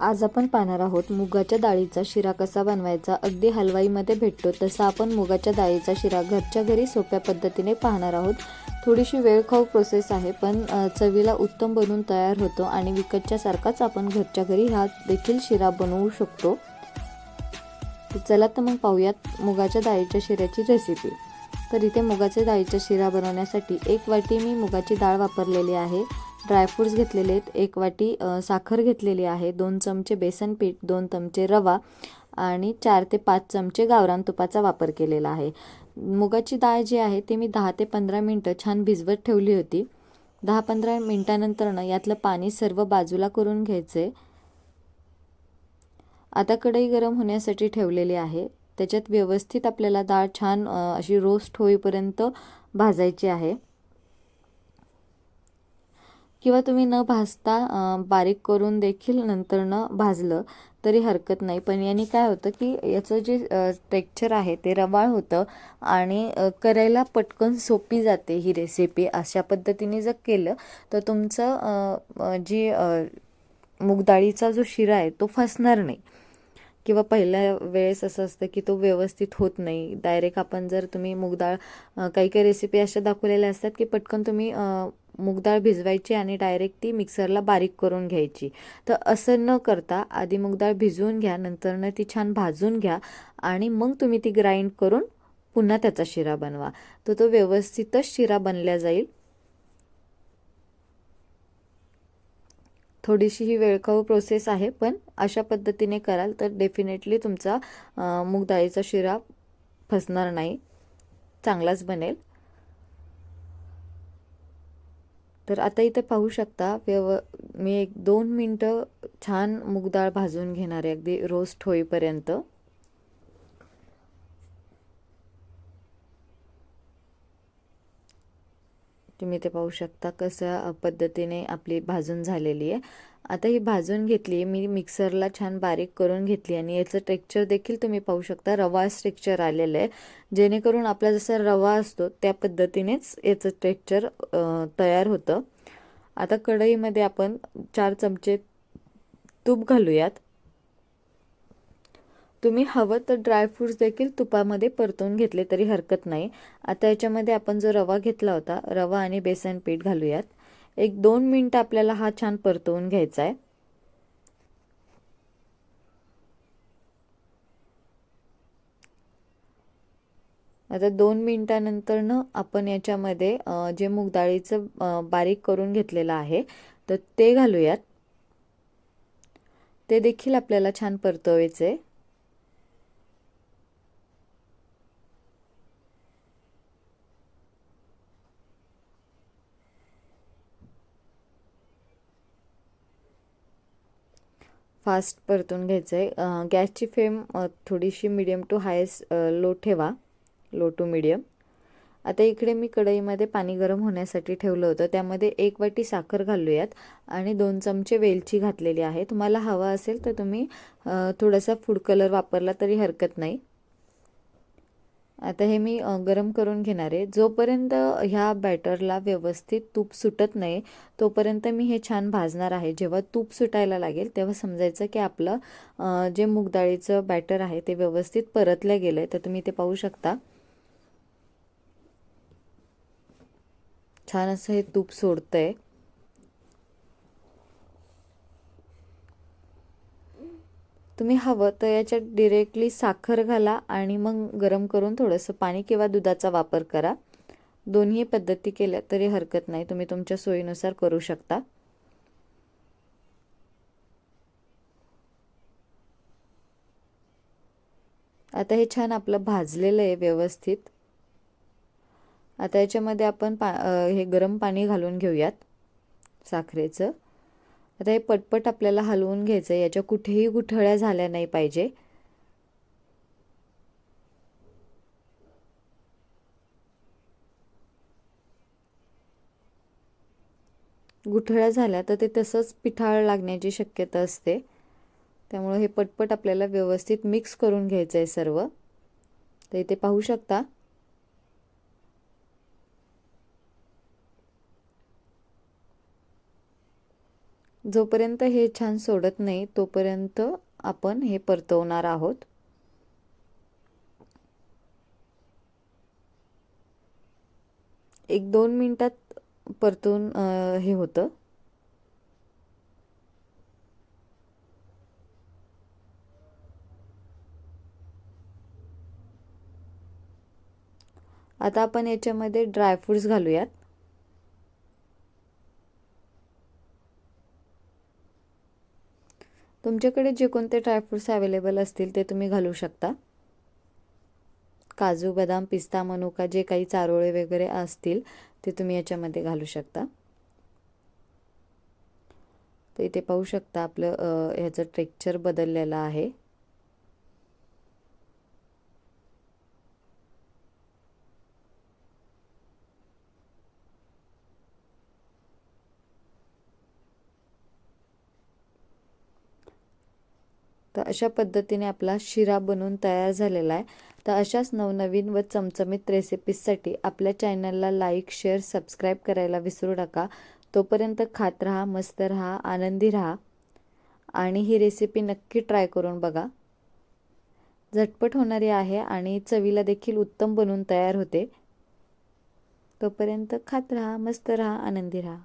आज आपण पाहणार आहोत मुगाच्या डाळीचा शिरा कसा बनवायचा? अगदी हलवाईमध्ये भेटतो तसा आपण मुगाच्या डाळीचा शिरा घरच्या घरी सोप्या पद्धतीने पाहणार आहोत. थोडीशी वेळखाऊ प्रोसेस आहे पण चवीला उत्तम बनून तयार होतो आणि विकतच्यासारखाच आपण घरच्या घरी हा देखील शिरा बनवू शकतो. चला तर मग पाहूयात मुगाच्या डाळीच्या शिऱ्याची रेसिपी तर इथे मुगाच्या डाळीचा शिरा बनवण्यासाठी एक वाटी मी मुगाची डाळ वापरलेली आहे. ड्रायफ्रूट्स घेतलेले आहेत. एक वाटी साखर घेतलेली आहे. दोन चमचे बेसन पीठ दोन चमचे रवा आणि चार ते पाच चमचे गावरान तुपाचा वापर केलेला आहे. मुगाची डाळ जी आहे ती मी दहा ते पंधरा मिनटं छान भिजवत ठेवली होती. दहा पंधरा मिनटानंतरनं यातलं पाणी सर्व बाजूला करून घ्यायचं. आता कढई गरम होण्यासाठी ठेवलेली आहे. त्याच्यात व्यवस्थित आपल्याला डाळ छान अशी रोस्ट होईपर्यंत भाजायची आहे. किंवा तुम्ही न भाजता बारीक करून देखील नंतर न भाजलं तरी हरकत नाही. पण याने काय होतं की याचं जे टेक्स्चर आहे ते रवाळ होतं आणि करायला पटकन सोपी जाते ही रेसिपी अशा पद्धतीने जर केलं तर तुमचं जी मुगडाळीचा मूगडाळीचा जो शिरा आहे तो फसणार नाही. किंवा पहिल्या वेळेस असं असतं की तो व्यवस्थित होत नाही. डायरेक्ट आपण जर तुम्ही मुगडाळ काही काही रेसिपी अशा दाखवलेल्या असतात की पटकन तुम्ही मूगडाळ भिजवायची आणि डायरेक्ट ती मिक्सरला बारीक करून घ्यायची. तर असं न करता आधी मूगडाळ भिजवून घ्या नंतरनं ती छान भाजून घ्या आणि मग तुम्ही ती ग्राइंड करून पुन्हा त्याचा शिरा बनवा. तर तो व्यवस्थितच शिरा बनला जाईल. थोडीशी ही वेळखाऊ प्रोसेस आहे पण अशा पद्धतीने कराल तर डेफिनेटली तुमचा अ, मूग शिरा फसणार नाही. चांगलाच बनेल. तर आता इथे पाहू शकता व्यव मी एक दोन मिनटं छान मूग डाळ भाजून घेणार आहे अगदी रोस्ट होईपर्यंत. तुम्ही ते पाहू शकता कसं पद्धतीने आपली भाजून झालेली आहे. आता ही भाजून घेतली मी मिक्सरला छान बारीक करून घेतली आणि याचं टेक्स्चर देखील तुम्ही पाहू शकता. रवा टेक्स्चर आलेलं आहे. जेणेकरून आपला जसा रवा असतो त्या पद्धतीनेच याचं टेक्स्चर तयार होतं. आता कढईमध्ये आपण चार चमचे तूप घालूयात. तुम्ही हवं तर ड्रायफ्रूट्स देखील तुपामध्ये परतून घेतले तरी हरकत नाही. आता याच्यामध्ये आपण जो रवा घेतला होता रवा आणि बेसन पीठ घालूयात. एक दोन मिनटं आपल्याला हा छान परतवून घ्यायचा आहे. आता दोन मिनटानंतरनं आपण याच्यामध्ये जे मूगडाळीचं बारीक करून घेतलेलं आहे तर ते घालूयात. ते देखील आपल्याला छान परतवायचं फास्ट परतून घ्यायचं आहे गॅसची फ्लेम थोडीशी मिडियम टू हायस्ट लो ठेवा. लो टू मिडियम आता इकडे मी कढईमध्ये पाणी गरम होण्यासाठी ठेवलं होतं. त्यामध्ये एक वाटी साखर घालूयात आणि दोन चमचे वेलची घातलेली आहे. तुम्हाला हवा असेल तर तुम्ही थोडासा फूड कलर वापरला तरी हरकत नाही. आता हे मी गरम करून घेणार आहे. जोपर्यंत ह्या बॅटरला व्यवस्थित तूप सुटत नाही तोपर्यंत मी हे छान भाजणार आहे. जेव्हा तूप सुटायला लागेल तेव्हा समजायचं की आपलं जे मूगडाळीचं बॅटर आहे ते व्यवस्थित परतलं गेलं आहे तर तुम्ही ते पाहू शकता. छान असं हे तूप सोडतं आहे तुम्ही हवं तर याच्यात डिरेक्टली साखर घाला आणि मग गरम करून थोडंसं पाणी किंवा दुधाचा वापर करा. दोन्ही पद्धती केल्या तरी हरकत नाही. तुम्ही तुमच्या सोयीनुसार करू शकता. आता हे छान आपलं भाजलेलं आहे व्यवस्थित. आता याच्यामध्ये आपण पा हे गरम पाणी घालून घेऊयात साखरेचं. आता हे पटपट आपल्याला हलवून घ्यायचं आहे याच्या कुठेही गुठळ्या झाल्या नाही पाहिजे. गुठळ्या झाल्या तर ते तसंच पिठाळ लागण्याची शक्यता असते. त्यामुळे हे पटपट आपल्याला व्यवस्थित मिक्स करून घ्यायचं आहे सर्व. तर इथे पाहू शकता जोपर्यंत हे छान सोडत नाही तोपर्यंत आपण हे परतवणार आहोत. एक दोन मिनटात परतून हे होतं. आता आपण याच्यामध्ये ड्रायफ्रूट्स घालूयात. तुमच्याकडे जे कोणते ड्रायफ्रूट्स अवेलेबल असतील ते तुम्ही घालू शकता. काजू बदाम पिस्ता मनुका जे काही चारोळे वगैरे असतील ते तुम्ही याच्यामध्ये घालू शकता. तर इथे पाहू शकता आपलं ह्याचं टेक्चर बदललेलं आहे. तर अशा पद्धतीने आपला शिरा बनवून तयार झालेला आहे. तर अशाच नवनवीन व चमचमीत रेसिपीजसाठी आपल्या चॅनलला लाईक शेअर सबस्क्राईब करायला विसरू नका. तोपर्यंत खात राहा मस्त राहा आनंदी राहा. आणि ही रेसिपी नक्की ट्राय करून बघा. झटपट होणारी आहे आणि चवीला देखील उत्तम बनून तयार होते. तोपर्यंत खात राहा मस्त राहा आनंदी राहा.